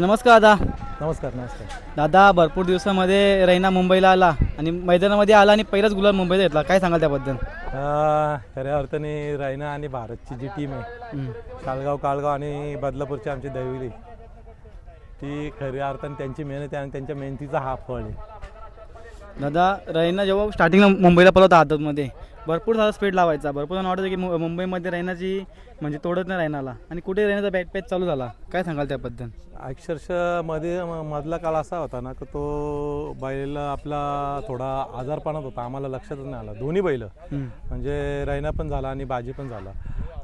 नमस्कार दादा. नमस्कार नमस्कार. दादा भरपूर दिवसामध्ये रैना मुंबईला आला आणि मैदानामध्ये आला आणि पहिलाच गुलाल मुंबईला घेतला. काय सांगाल त्याबद्दल? अं, खऱ्या अर्थाने रायना आणि भारतची जी टीम आहे. शालगाव काळगाव आणि बदलापूरची आमची दैविली ती खऱ्या अर्थाने त्यांची मेहनत आहे आणि त्यांच्या मेहनतीचा हा फळ आहे. दादा रैना जेव्हा स्टार्टिंगला मुंबईला पळवता आदतमध्ये भरपूर सारा स्पीड लावायचा. भरपूर जण वाटतं की मु- मुंबईमध्ये रैनाची म्हणजे तोडत नाही रैनाला आणि कुठे रैनाचा बॅट पॅच चालू झाला? काय सांगाल त्याबद्दल? अक्षरशः मध्ये म- मधला काळ असा होता ना की तो बैल आपला थोडा आजारपणात होता. आम्हाला लक्षातच नाही आला. दोन्ही बैल. म्हणजे रैना पण झाला आणि बाजी पण झाला.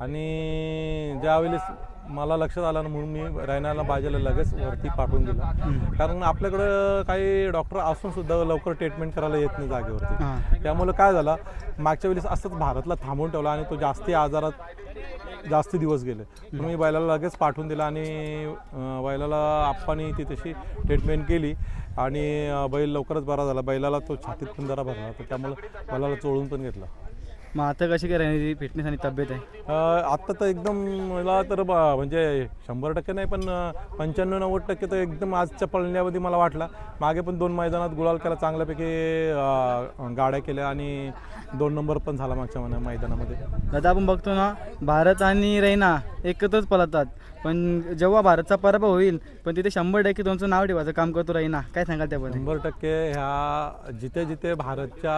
आणि ज्यावेळेस मला लक्षात आलं ना म्हणून मी रैनाला बाजीला लगेच वरती पाठवून दिला. कारण आपल्याकडं काही डॉक्टर असून सुद्धा लवकर ट्रीटमेंट करायला येत नाही जागेवरती. त्यामुळे काय झालं मागच्या वेळेस असंच भारतला थांबवून ठेवला आणि तो जास्ती आजारात जास्ती दिवस गेले. म्हणून मी बैलाला लगेच पाठवून दिला आणि बैलाला आप्पानी ती तशी ट्रीटमेंट केली आणि बैल लवकरच बरा झाला. बैलाला तो छातीत पण जरा भरला तर त्यामुळे बैलाला चोळून पण घेतला. मग आता कशी काय रैनाची फिटनेस आणि तब्येत आहे? अं, आत्ता तर एकदम मला तर ब- म्हणजे शंभर टक्के नाही पण पंच्याण्णव नव्वद टक्के तर एकदम आजच्या पळण्यामध्ये मला वाटला. मागे पण दोन मैदानात गुलाल केला चांगल्यापैकी अं, गाड्या केल्या आणि दोन नंबर पण झाला मागच्या महिन्या- मैदानामध्ये. दादा आपण बघतो ना भारत आणि रैना एकत्रच पळतात. पण जेव्हा भारतचा पराभव होईल पण तिथे शंभर टक्के तुमचं नाव ठेवायचं काम करतो रैना. काय सांगाल त्याबद्दल? शंभर टक्के ह्या जिथे जिथे भारतच्या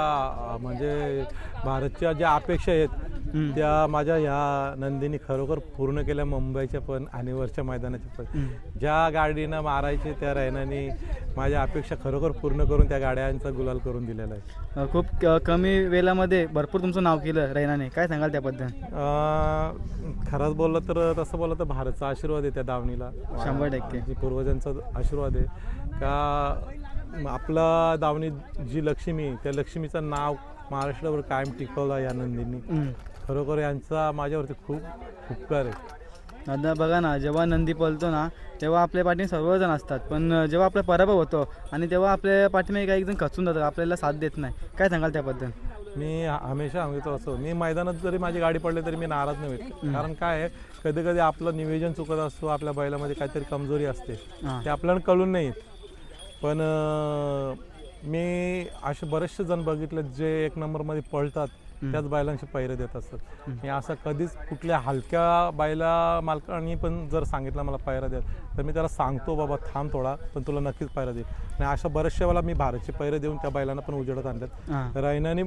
अं, म्हणजे भारतच्या ज्या अपेक्षा आहेत हम्म. त्या माझ्या ह्या नंदीने खरोखर पूर्ण केल्या मुंबईच्या पण आणि वरच्या मैदानाच्या पण. ज्या गाडीनं मारायचे त्या रैनाने माझ्या अपेक्षा खरोखर पूर्ण करून त्या गाड्यांचा गुलाल करून दिलेला आहे अ, खूप क- कमी वेळामध्ये भरपूर तुमचं नाव केलं रैनाने काय सांगाल त्याबद्दल अं, खरंच बोललं तर तसं बोललं तर भारतचा आशीर्वाद आहे त्या दावणीला शंभर टक्के. जी पूर्वजांचा आशीर्वाद आहे का आपला दावणी जी लक्ष्मी आहे, त्या लक्ष्मीचं नाव महाराष्ट्रावर कायम टिकवलं या नंदींनी. खरोखर यांचा माझ्यावरती खूप उपकार आहे. दादा बघा ना जेव्हा नंदी पळतो ना तेव्हा आपल्या पाठीने सर्वजण असतात. पण जेव्हा आपला पराभव होतो आणि तेव्हा आपल्या पाठीमागे काही जण खचून जातात आपल्याला साथ देत नाही. काय सांगाल त्याबद्दल? मी हमेशा सांगतो असं. मी मैदानात जरी माझी गाडी पडली तरी मी नाराज नाही होत. कारण काय आहे कधी कधी आपलं नियोजन चुकत असतो आपल्या बैलामध्ये काहीतरी कमजोरी असते. ते आपल्याला कळून नाही पण मी असे बरेचसे जण बघितले जे एक नंबरमध्ये पळतात त्याच बैलांशी पैरे देत असतात. मी असं कधीच कुठल्या हलक्या बैला मालकांनी पण जर सांगितलं मला पायरा द्या तर मी त्याला सांगतो बाबा थांब थोडा पण तुला नक्कीच पायरा देईल. आणि अशा बरेचशा वेळा मी भारतचे पैरे देऊन त्या बैलांना पण उजेडत आणल्यात रायनाने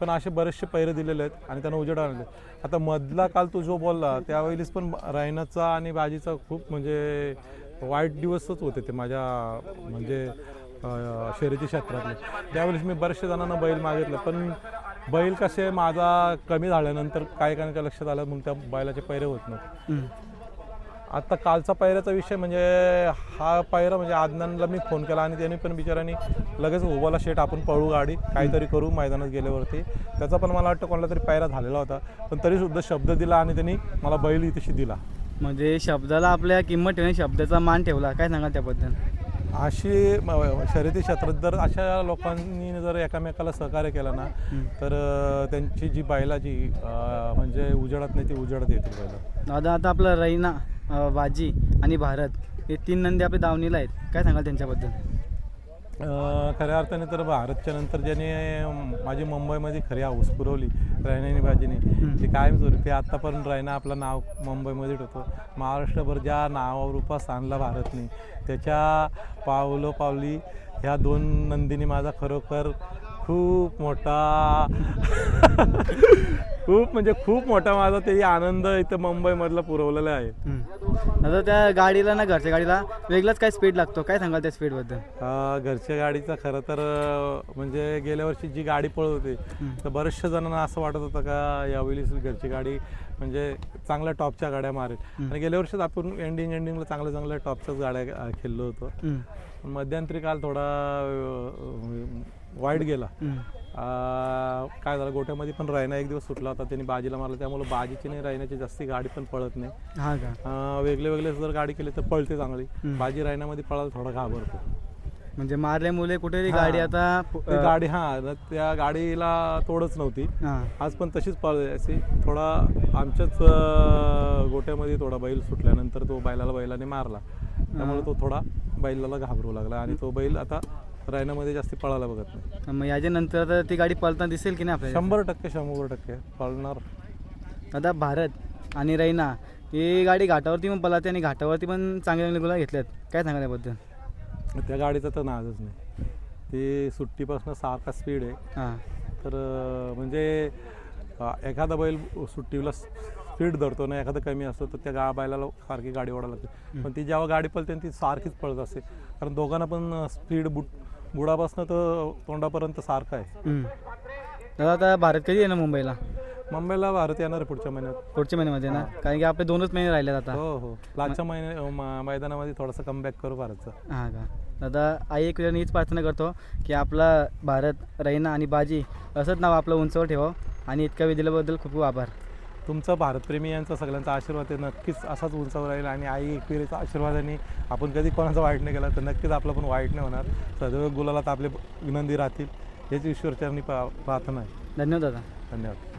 पण असे बरेचसे पैरे दिलेले आहेत आणि त्यांना उजेड आणले आता मधला काल तू जो बोलला त्यावेळेस पण रायनाचा आणि बाजीचा खूप म्हणजे वाईट दिवसच होते ते माझ्या म्हणजे शर्यती क्षेत्रातले. त्यावेळेस मी बऱ्याचशा जणांना बैल मागितलं पण बैल कसे माझा कमी झाल्यानंतर काही काहींच्या लक्षात आलं म्हणून त्या बैलाचे पैरे होत नव्हते. आता कालचा पायऱ्याचा विषय म्हणजे हा पायरा म्हणजे आदनानला मी फोन केला आणि त्यांनी पण बिचारांनी लगेच ओबाला शेट आपण पळू गाडी काहीतरी करू मैदानात गेल्यावरती. त्याचा पण मला वाटतं कोणाला तरी पायरा झालेला होता पण तरी सुद्धा शब्द दिला आणि त्यांनी मला बैल इथेशी दिला. म्हणजे शब्दाला आपल्या किंमत ठेवणे शब्दाचा मान ठेवला काय सांगाल त्याबद्दल? अशी शर्यती क्षेत्रात जर अशा लोकांनी जर एकामेकाला सहकार्य केलं ना तर त्यांची जी बैलाची अं, म्हणजे उजेडात नाही ती उजेडात येतील बैला. दादा आता आपलं रैना बाजी आणि भारत हे तीन नंदी आपल्या दावणीला आहेत. काय सांगाल त्यांच्याबद्दल? खऱ्या अर्थाने तर भारतच्या नंतर ज्याने माझी मुंबईमध्ये खरी हाऊस पुरवली रायनानी बाजीने. ती कायमस्वरूपी आत्तापर्यंत रायना आपलं नाव मुंबईमध्ये ठेवतो. महाराष्ट्रभर ज्या नावारूपास आणला भारतने त्याच्या पावलो पावली ह्या दोन नंदीने माझा खरोखर खूप मोठा खूप म्हणजे खूप मोठा माझा ते आनंद इथं मुंबईमधला पुरवलेला आहे. दादा त्या गाडीला ना घरच्या गाडीला वेगळाच काय स्पीड लागतो. काय सांगाल त्या स्पीडबद्दल अ, घरच्या गाडीचा खरं तर अ, म्हणजे गेल्या वर्षी जी गाडी पळत होती तर बऱ्याचशा जणांना असं वाटत होतं का यावेळी घरची गाडी म्हणजे चांगल्या टॉपच्या गाड्या मारेल. आणि गेल्या वर्षीच आपण एंडिंग एंडिंगला चांगल्या चांगल्या टॉपच्याच गाड्या अ, खेळलो होतो. हम्म. मध्यंतरी काल थोडा वाईट गेला. काय झालं गोट्यामध्ये पण रायना एक दिवस सुटला होता त्यांनी बाजीला मारला त्यामुळे बाजीची नाही रायनाची जास्ती गाडी पण पळत नाही. हा का? अ, वेगळे वेगळे जर गाडी केली तर पळते चांगली. बाजी रायनामध्ये पळायला थोडा घाबरतो. म्हणजे मारल्यामुळे कुठेतरी हा. गाडी आता पु- ती गाडी हा न- त्या गाडीला तोडच नव्हती. हा. आज पण तशीच पळायची थोडा आमच्याच अं, गोट्यामध्ये थोडा बैल सुटल्यानंतर तो बैलाला बैलाने मारला. त्यामुळे तो थोडा बैलाला घाबरू लागला आणि तो बैल आता रायनामध्ये जास्ती पळायला बघत नाही. मग याच्या नंतर तर ती गाडी पळताना दिसेल की नाही आपल्याला? शंभर टक्के शंभर टक्के. पळणार. आता भारत आणि रैना ही गाडी घाटावरती पण पळाते आणि घाटावरती पण चांगले चांगले गुला घेतल्यात काय सांगा त्याबद्दल त्या गाडीचा तर नाजच नाही. ती सुट्टीपासून सारखा स्पीड आहे. हां. तर अं, म्हणजे अं, एखादा बैल सुट्टीला स्पीड धरतो ना एखादा कमी असतो तर त्या गा बैलाला सारखी गाडी ओढायला लागते. पण ती जेव्हा गाडी पळते ना ती सारखीच पळत असते. कारण दोघांना पण स्पीड बुट बुडापासून तर तोंडापर्यंत सारखं आहे. हम्म. दादा आता भारत कधी येणार मुंबईला? मुंबईला भारत येणार आहे पुढच्या महिन्यात. पुढच्या महिन्यामध्ये ना कारण की आपले दोनच महिने राहिलेत आता. हो हो. लास्टच्या महिन्या अं, म- मैदानामध्ये थोडासा कमबॅक करू भारतचा. हां का? दादा आई एक वेळा हीच प्रार्थना करतो की आपला भारत रैना आणि बाजी असंच नाव आपलं उंचावर ठेवावं. आणि इतका वेळ दिल्याबद्दल खूप खूप आभार. तुमचा भारतप्रेमी यांचा सगळ्यांचा आशीर्वाद आहे. नक्कीच असाच उंचावर राहील आणि आई एकविरेचा आशीर्वादाने आपण कधी कोणाचा वाईट नाही केला तर नक्कीच आपला पण वाईट नाही होणार. सदैव गुलालात आपले विनंती राहतील. हेच ईश्वरचरणी प्रा प्रार्थना आहे. धन्यवाद दादा. धन्यवाद.